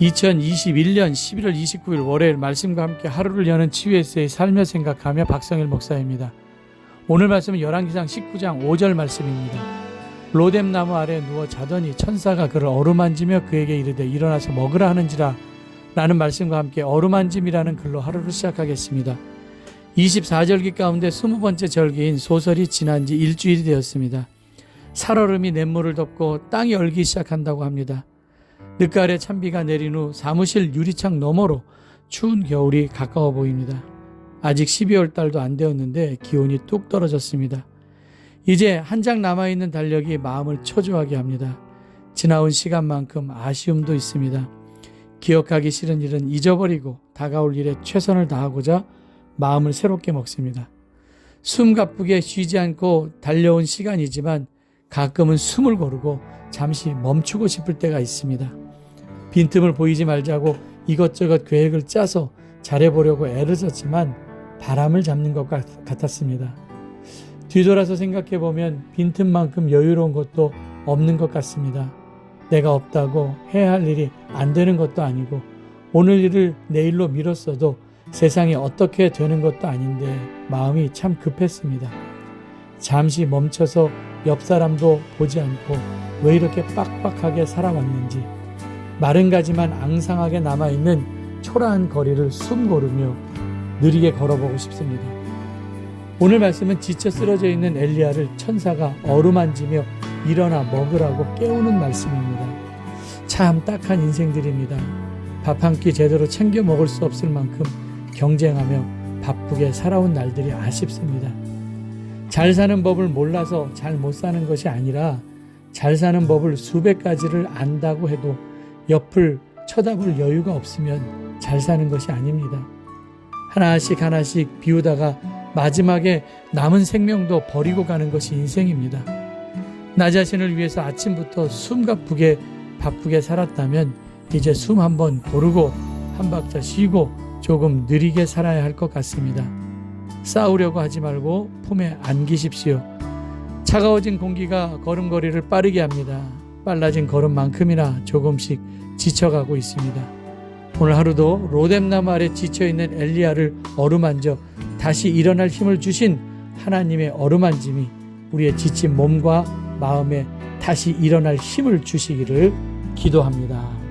2021년 11월 29일 월요일 말씀과 함께 하루를 여는 치유에서의 살며 생각하며 박성일 목사입니다. 오늘 말씀은 열왕기상 19장 5절 말씀입니다. 로뎀 나무 아래 누워 자더니 천사가 그를 어루만지며 그에게 이르되 일어나서 먹으라 하는지라 라는 말씀과 함께 어루만짐이라는 글로 하루를 시작하겠습니다. 24절기 가운데 20번째 절기인 소설이 지난 지 일주일이 되었습니다. 살얼음이 냇물을 덮고 땅이 얼기 시작한다고 합니다. 늦가을에 찬비가 내린 후 사무실 유리창 너머로 추운 겨울이 가까워 보입니다. 아직 12월 달도 안 되었는데 기온이 뚝 떨어졌습니다. 이제 한 장 남아있는 달력이 마음을 초조하게 합니다. 지나온 시간만큼 아쉬움도 있습니다. 기억하기 싫은 일은 잊어버리고 다가올 일에 최선을 다하고자 마음을 새롭게 먹습니다. 숨 가쁘게 쉬지 않고 달려온 시간이지만 가끔은 숨을 고르고 잠시 멈추고 싶을 때가 있습니다. 빈틈을 보이지 말자고 이것저것 계획을 짜서 잘해보려고 애를 썼지만 바람을 잡는 것 같- 같았습니다. 뒤돌아서 생각해 보면 빈틈만큼 여유로운 것도 없는 것 같습니다. 내가 없다고 해야 할 일이 안 되는 것도 아니고 오늘 일을 내일로 미뤘어도 세상이 어떻게 되는 것도 아닌데 마음이 참 급했습니다. 잠시 멈춰서 옆 사람도 보지 않고 왜 이렇게 빡빡하게 살아왔는지 마른 가지만 앙상하게 남아있는 초라한 거리를 숨 고르며 느리게 걸어보고 싶습니다. 오늘 말씀은 지쳐 쓰러져 있는 엘리야를 천사가 어루만지며 일어나 먹으라고 깨우는 말씀입니다. 참 딱한 인생들입니다. 밥 한 끼 제대로 챙겨 먹을 수 없을 만큼 경쟁하며 바쁘게 살아온 날들이 아쉽습니다. 잘 사는 법을 몰라서 잘 못 사는 것이 아니라 잘 사는 법을 수백 가지를 안다고 해도 옆을 쳐다볼 여유가 없으면 잘 사는 것이 아닙니다. 하나씩 하나씩 비우다가 마지막에 남은 생명도 버리고 가는 것이 인생입니다. 나 자신을 위해서 아침부터 숨가쁘게 바쁘게 살았다면 이제 숨 한번 고르고 한 박자 쉬고 조금 느리게 살아야 할 것 같습니다. 싸우려고 하지 말고 품에 안기십시오. 차가워진 공기가 걸음걸이를 빠르게 합니다. 빨라진 걸음만큼이나 조금씩 지쳐가고 있습니다. 오늘 하루도 로뎀나무 아래 지쳐있는 엘리야를 어루만져 다시 일어날 힘을 주신 하나님의 어루만짐이 우리의 지친 몸과 마음에 다시 일어날 힘을 주시기를 기도합니다.